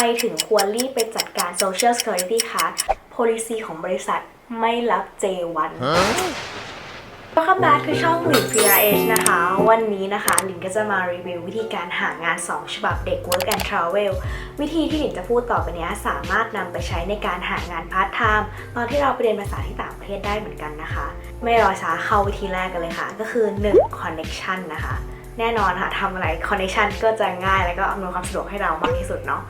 ไปถึงควรรีบไปจัดการ Social Security Card Policy ของบริษัทไม่รับ J1 ก็คำนัดคือช่องหลิน PRH นะคะ วันนี้นะคะหลินก็จะมารีวิววิธีการหางาน 2 ฉบับเด็ก Work and Travel วิธีที่หลินจะพูดต่อไปเนี้ยสามารถนำไปใช้ในการหางานพาร์ทไทม์ตอนที่เราไปเรียนภาษาที่ต่างประเทศได้เหมือนกันนะคะ ไม่รอช้าเข้าวิธีแรกกันเลยค่ะ ก็คือ 1 connection นะคะ แน่นอนค่ะทำอะไร connection ก็จะง่ายแล้วก็อำนวยความสะดวกให้เรามากที่สุดเนาะ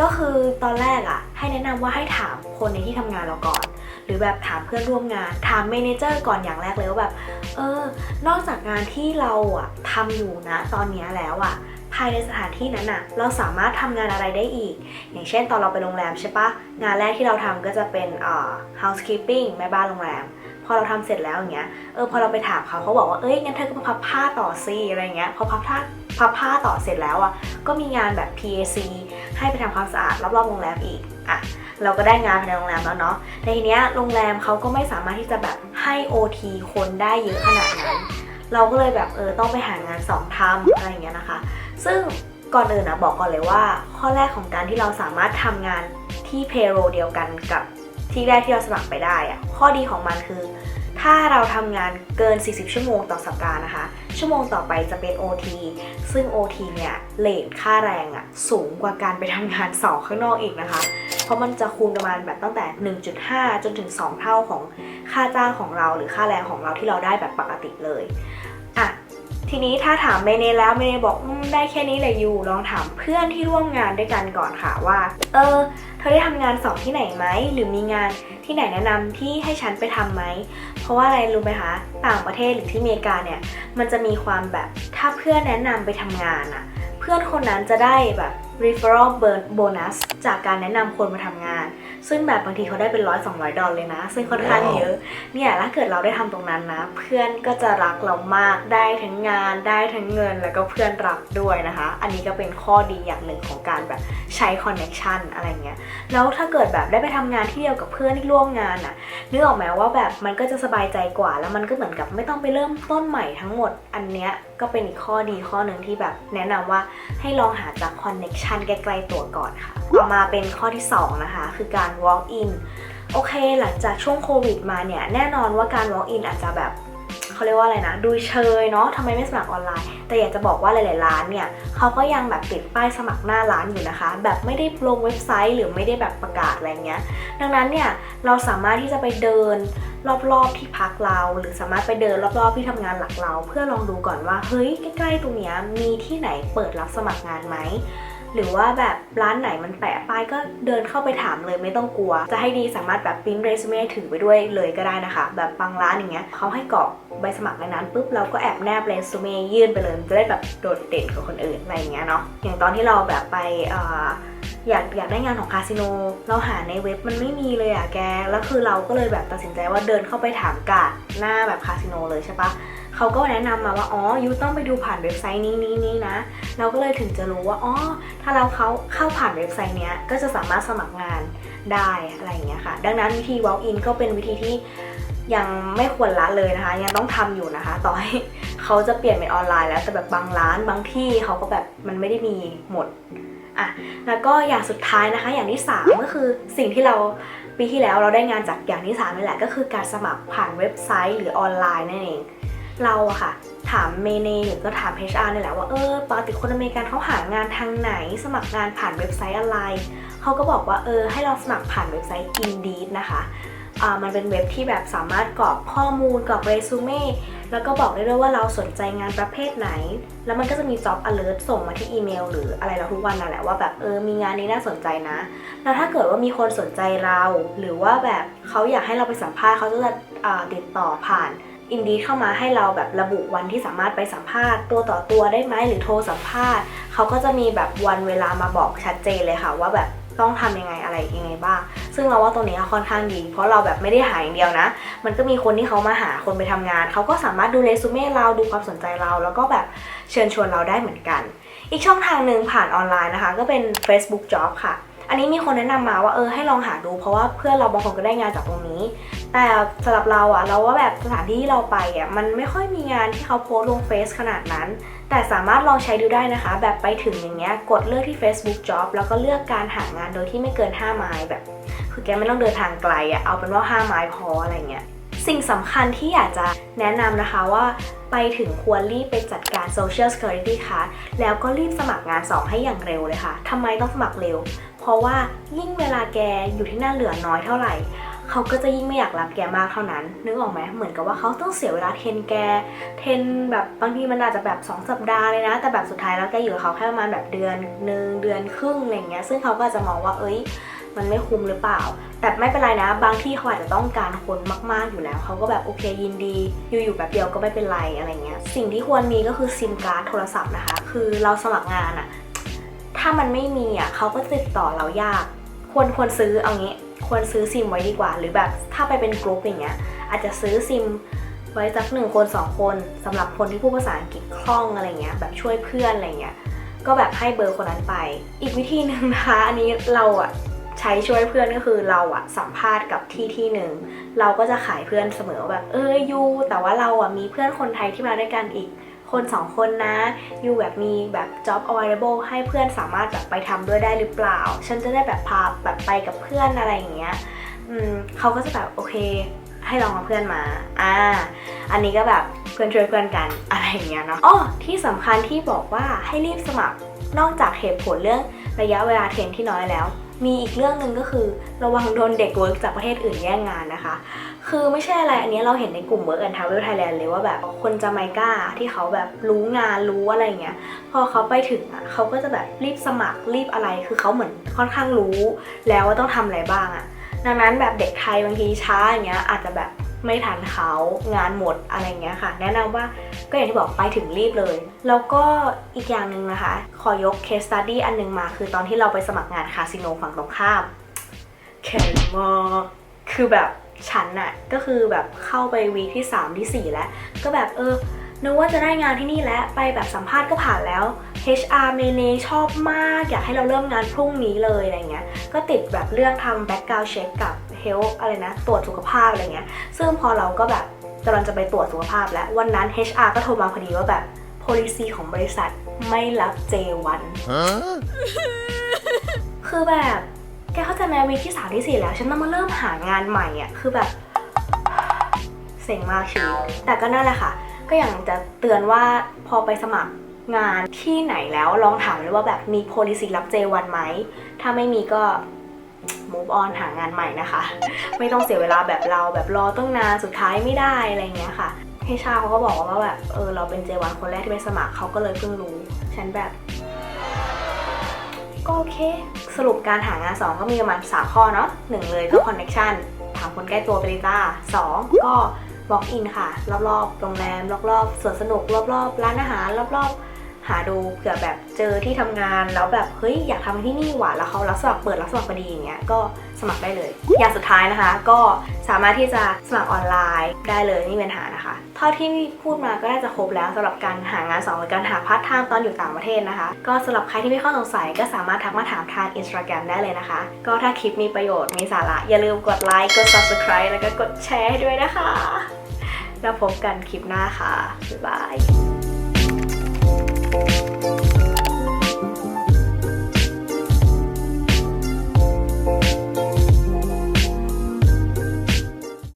ก็คือตอนแรกอะ่ะให้แนะนำว่าให้ถามคนในที่ทำงานเราก่อน หรือแบบถามเพื่อนร่วมงาน ถามเมเนเจอร์ก่อนอย่างแรกเลยว่าแบบ เออ นอกจากงานที่เราอะทำอยู่นะตอนนี้แล้วอะภายในสถานที่นั้นอะเราสามารถทำงานอะไรได้อีก อย่างเช่นตอนเราไปโรงแรมใช่ปะงานแรกที่เราทำก็จะเป็นเอ่อ housekeeping แม่บ้านโรงแรมพอเราทำเสร็จแล้วอย่างเงี้ย เออพอเราไปถามเขาเขาบอกว่า เอ้ยงั้นเธอก็มาพับผ้าต่อซิอะไรเงี้ย พอพับผ้าพับผ้าต่อเสร็จแล้วอะก็มีงานแบบ PAC ให้ไปทำความสะอาดรอบๆโรงแรมอีกอะเราก็ได้งานภายในโรงแรมแล้วเนาะแต่ทีเนี้ยโรงแรมเขาก็ไม่สามารถที่จะแบบให้ OT คนได้เยอะขนาดนั้นเราก็เลยแบบเออต้องไปหางานสองทำอะไรอย่างเงี้ยนะคะ ซึ่งก่อนอื่นนะบอกก่อนเลยว่า ข้อแรกของการที่เราสามารถทำงานที่ payroll เดียวกันกับที่แรกที่เราสมัครไปได้อะข้อดีของมันคือ ถ้าเราทำงานเกิน 40 ชั่วโมงต่อสัปดาห์นะคะ ชั่วโมงต่อไปจะเป็น OT ซึ่ง OT เนี่ยเลทค่าแรงอะสูงกว่าการไปทำงานสองข้างนอกอีกนะคะ เพราะมันจะคูณประมาณแบบตั้งแต่ 1.5 จนถึง 2 เท่าของค่าจ้างของเราหรือค่าแรงของเราที่เราได้แบบปกติเลย ทีนี้ถ้าถามเมเนแล้วเมเนบอกอได้แค่นี้เลยยูลองถามเพื่อนที่ร่วมงานด้วยกันก่อนค่ะว่า เออ เธอได้ทำงานสองที่ไหนไหมหรือมีงานที่ไหนแนะนำที่ให้ฉันไปทำไหม เพราะว่าอะไรรู้ไหมคะ ต่างประเทศหรือที่อเมริกาเนี่ย มันจะมีความแบบถ้าเพื่อนแนะนำไปทำงานอะเพื่อนคนนั้นจะได้แบบ referral bonus จากการแนะนำคนมาทำงาน ซึ่งแบบบางทีเขาได้เป็นร้อยสองร้อยดอลเลยนะ ซึ่งค่อนข้างเยอะ เนี่ยถ้าเกิดเราได้ทำตรงนั้นนะ เพื่อนก็จะรักเรามากได้ทั้งงานได้ทั้งเงินแล้วก็เพื่อนรักด้วยนะคะ อันนี้ก็เป็นข้อดีอย่างหนึ่งของการแบบใช้คอนเน็ชันอะไรเงี้ยแล้วถ้าเกิดแบบได้ไปทำงานที่เดียวกับเพื่อนที่ร่วมงานอะนึกออกไหมว่าแบบมันก็จะสบายใจกว่า แล้วมันก็เหมือนกับไม่ต้องไปเริ่มต้นใหม่ทั้งหมดอันเนี้ยก็เป็นอีกข้อดีข้อหนึ่งที่แบบแนะนำว่าให้ลองหาจากคอนเน็ชันใกล้ๆตัวก่อนค่ะ ต่อมาเป็นข้อที่ 2 นะคะ คือการ walk in โอเค หลังจากช่วงโควิดมาเนี่ย แน่นอนว่าการ walk in อาจจะแบบเขาเรียกว่าอะไรนะ ดูเชยเนาะทำไมไม่สมัครออนไลน์ แต่อยากจะบอกว่าหลายๆร้านเนี่ยเขาก็ยังแบบติดป้ายสมัครหน้าร้านอยู่นะคะ แบบไม่ได้ลงเว็บไซต์หรือไม่ได้แบบประกาศอะไรเงี้ย ดังนั้นเนี่ยเราสามารถที่จะไปเดินรอบๆที่พักเรา หรือสามารถไปเดินรอบๆที่ทำงานหลักเรา เพื่อลองดูก่อนว่าเฮ้ยใกล้ๆตรงเนี้ยมีที่ไหนเปิดรับสมัครงานไหม หรือว่าแบบร้านไหนมันแปะป้ายก็เดินเข้าไปถามเลยไม่ต้องกลัว จะให้ดีสามารถแบบปริ้นเรซูเม่ถือไปด้วยเลยก็ได้นะคะ แบบบางร้านอย่างเงี้ยเขาให้กรอกใบสมัครในนั้นปุ๊บเราก็แอบแนบเรซูเม่ยื่นไปเลยมันจะได้แบบโดดเด่นกว่าคนอื่นอะไรอย่างเงี้ยเนาะอย่างตอนที่เราแบบไปเอ่ออยากอยากได้งานของคาสิโน เราหาในเว็บมันไม่มีเลยอะแก แล้วคือเราก็เลยแบบตัดสินใจว่าเดินเข้าไปถามกาดหน้าแบบคาสิโนเลยใช่ปะ เขาก็แนะนำมาว่าอ๋อยูต้องไปดูผ่านเว็บไซต์นี้นี้นี้นะ เราก็เลยถึงจะรู้ว่าอ๋อถ้าเราเขาเข้าผ่านเว็บไซต์เนี้ยก็จะสามารถสมัครงานได้อะไรอย่างเงี้ยค่ะ ดังนั้นวิธี walk in ก็เป็นวิธีที่ยังไม่ควรละเลยนะคะ ยังต้องทำอยู่นะคะ ต่อให้เขาจะเปลี่ยนเป็นออนไลน์แล้วแต่แบบบางร้านบางที่เขาก็แบบมันไม่ได้มีหมดอะแล้วก็อย่างสุดท้ายนะคะ อย่างที่ 3 ก็คือสิ่งที่เราปีที่แล้วเราได้งานจากอย่างที่3นี่แหละก็คือการสมัครผ่านเว็บไซต์หรือออนไลน์นั่นเอง เราอะค่ะ ถามเมเนหรือก็ถาม HR นี่แหละว่าเออปกติคนอเมริกันเขาหางานทางไหน สมัครงานผ่านเว็บไซต์อะไร เขาก็บอกว่าเออให้เราสมัครผ่านเว็บไซต์ Indeed นะคะมันเป็นเว็บที่แบบสามารถกรอกข้อมูลกรอกเรซูเม่แล้วก็บอกได้ด้วยว่าเราสนใจงานประเภทไหน แล้วมันก็จะมี job alert ส่งมาที่อีเมล หรืออะไรเราทุกวันนั่นแหละว่าแบบเออมีงานนี้น่าสนใจนะ แล้วถ้าเกิดว่ามีคนสนใจเรา หรือว่าแบบเขาอยากให้เราไปสัมภาษณ์เขาจะติดต่อผ่าน อินดีเข้ามาให้เราแบบระบุวันที่สามารถไปสัมภาษณ์ตัวต่อตัวได้ไหมหรือโทรสัมภาษณ์เขาก็จะมีแบบวันเวลามาบอกชัดเจนเลยค่ะ ว่าแบบต้องทำยังไงอะไรยังไงบ้าง ซึ่งเราว่าตรงนี้ค่อนข้างดี เพราะเราแบบไม่ได้หาอย่างเดียวนะ มันก็มีคนที่เขามาหาคนไปทำงาน เขาก็สามารถดูเรซูเม่เราดูความสนใจเรา แล้วก็แบบเชิญชวนเราได้เหมือนกัน อีกช่องทางหนึ่งผ่านออนไลน์นะคะ ก็เป็น Facebook Job ค่ะ อันนี้มีคนแนะนำมาว่าเออให้ลองหาดู เพราะว่าเพื่อนเราบางคนก็ได้งานจากตรงนี้ แต่สำหรับเราอะเราว่าแบบสถานที่ที่เราไปอะมันไม่ค่อยมีงานที่เขาโพสต์ลงเฟซขนาดนั้น แต่สามารถลองใช้ดูได้นะคะ แบบไปถึงอย่างเงี้ยกดเลือกที่ Facebook Job แล้วก็เลือกการหางานโดยที่ไม่เกิน 5 ไมล์แบบ คือแกไม่ต้องเดินทางไกลอะเอาเป็นว่า 5 ไมล์พออะไรเงี้ยสิ่งสำคัญที่อยากจะแนะนำนะคะว่าไปถึงควรรีบไปจัดการ Social Security Card แล้วก็รีบสมัครงาน2ให้อย่างเร็วเลยค่ะทำไมต้องสมัครเร็ว เพราะว่ายิ่งเวลาแกอยู่ที่นั่นเหลือน้อยเท่าไหร่ เขาก็จะยิ่งไม่อยากรับแกมากเท่านั้น นึกออกไหมเหมือนกับว่าเขาต้องเสียเวลาเทรนแก เทรนแบบบางทีมันอาจจะแบบ 2 สัปดาห์เลยนะ แต่แบบสุดท้ายแล้วแกอยู่กับเขาแค่ประมาณแบบเดือนหนึ่งเดือนครึ่งอะไรเงี้ย ซึ่งเขาก็จะมองว่าเอ้ยมันไม่คุ้มหรือเปล่า แต่ไม่เป็นไรนะ บางที่เขาอาจจะต้องการคนมากๆอยู่แล้ว เขาก็แบบโอเคยินดี อยู่ๆแบบเดียวก็ไม่เป็นไรอะไรเงี้ย สิ่งที่ควรมีก็คือซิมการ์ดโทรศัพท์นะคะ คือเราสมัครงานอะถ้ามันไม่มีอะเขาก็ติดต่อเรายาก ควรควรซื้อเอางี้ ควรซื้อซิมไว้ดีกว่า หรือแบบถ้าไปเป็นกลุ่มอย่างเงี้ยอาจจะซื้อซิมไว้สักหนึ่งคนสองคนสำหรับคนที่พูดภาษาอังกฤษคล่องอะไรเงี้ยแบบช่วยเพื่อนอะไรเงี้ยก็แบบให้เบอร์คนนั้นไป อีกวิธีหนึ่งนะคะอันนี้เราอะใช้ช่วยเพื่อนก็คือเราอะสัมภาษณ์กับที่ที่หนึ่งเราก็จะขายเพื่อนเสมอแบบเออยูแต่ว่าเราอะมีเพื่อนคนไทยที่มาด้วยกันอีก คนสองคนนะยูแบบมีแบบ job available ให้เพื่อนสามารถแบบไปทำด้วยได้หรือเปล่า ฉันจะได้แบบพาแบบไปกับเพื่อนอะไรอย่างเงี้ยอืมเขาก็จะแบบโอเคให้ลองเอาเพื่อนมา อ่า อันนี้ก็แบบเพื่อนช่วยเพื่อนกันอะไรอย่างเงี้ยเนาะ อ๋อ ที่สำคัญที่บอกว่าให้รีบสมัคร นอกจากเหตุผลเรื่องระยะเวลาเทรนที่น้อยแล้ว มีอีกเรื่องหนึ่งก็คือระวังโดนเด็กเวิร์กจากประเทศอื่นแย่งงานนะคะ คือไม่ใช่อะไรอันนี้เราเห็นในกลุ่มเวิร์กแอนทาวเวลไทยแลนด์เลยว่าแบบคนจาไมกาที่เขาแบบรู้งานรู้อะไรเงี้ยพอเขาไปถึงอะเขาก็จะแบบรีบสมัครรีบอะไร คือเขาเหมือนค่อนข้างรู้ แล้วว่าต้องทำอะไรบ้างอะดังนั้นแบบเด็กไทยบางทีช้าอย่างเงี้ยอาจจะแบบ ไม่ทันเขางานหมดอะไรเงี้ยค่ะ แนะนำว่าก็อย่างที่บอกไปถึงรีบเลย แล้วก็อีกอย่างหนึ่งนะคะ ขอยก case study อันหนึงมา คือตอนที่เราไปสมัครงานคาสิโนฝั่งตรงข้ามแข็งมากคือแบบฉันน่ะก็คือแบบเข้าไปวีคที่ 3 ที่ 4 แล้ว ก็แบบเออนึกว่าจะได้งานที่นี่แล้ว ไปแบบสัมภาษณ์ก็ผ่านแล้ว HR เมเนชอบมาก อยากให้เราเริ่มงานพรุ่งนี้เลยอะไรเงี้ย ก็ติดแบบเรื่องทำ background check กับ health อะไรนะ ตรวจสุขภาพอะไรเงี้ย ซึ่งพอเราก็แบบกำลังจะไปตรวจสุขภาพแล้ว วันนั้น HR ก็โทรมาพอดีว่าแบบ policy ของบริษัทไม่รับ J1 คือแบบแกเข้าใจไหมวีที่3ที่4แล้ว ฉันต้องมาเริ่มหางานใหม่อะคือแบบเซ็งมากชีวิตแต่ก็นั่นแหละค่ะ ก็อย่างจะเตือนว่าพอไปสมัครงานที่ไหนแล้วลองถามเลยว่าแบบมี policy รับ J1 ไหม ถ้าไม่มีก็ move on หางานใหม่นะคะ ไม่ต้องเสียเวลาแบบเราแบบรอตั้งนานสุดท้ายไม่ได้อะไรเงี้ยค่ะให้ชาเขาก็บอกว่าแบบเออเราเป็น J1 คนแรกที่ไปสมัครเขาก็เลยเพิ่งรู้ ฉันแบบ ก็โอเค สรุปการหางาน 2 ก็มีประมาณ3ข้อเนาะหนึ่งเลยก็ connection ถามคนใกล้ตัวไปเลยจ้าสองก็ walk in ค่ะ รอบๆโรงแรม รอบๆสวนสนุก รอบๆร้านอาหาร รอบๆ หาดูเผื่อแบบเจอที่ทำงานแล้วแบบเฮ้ยอยากทำที่นี่หว่าแล้วเขารับสมัครเปิดรับสมัครพอดีอย่างเงี้ยก็สมัครได้เลย อย่างสุดท้ายนะคะ ก็สามารถที่จะสมัครออนไลน์ได้เลยไม่มีปัญหานะคะ เท่าที่พูดมาก็น่าจะครบแล้วสำหรับการหางานสองหรือการหาพาร์ทไทม์ตอนอยู่ต่างประเทศนะคะ ก็สำหรับใครที่มีข้อสงสัยก็สามารถทักมาถามทาง Instagram ได้เลยนะคะ ก็ถ้าคลิปมีประโยชน์มีสาระอย่าลืมกดไลค์กด subscribe แล้วก็กดแชร์ด้วยนะคะ แล้วพบกันคลิปหน้าค่ะบ๊ายบาย Thank you.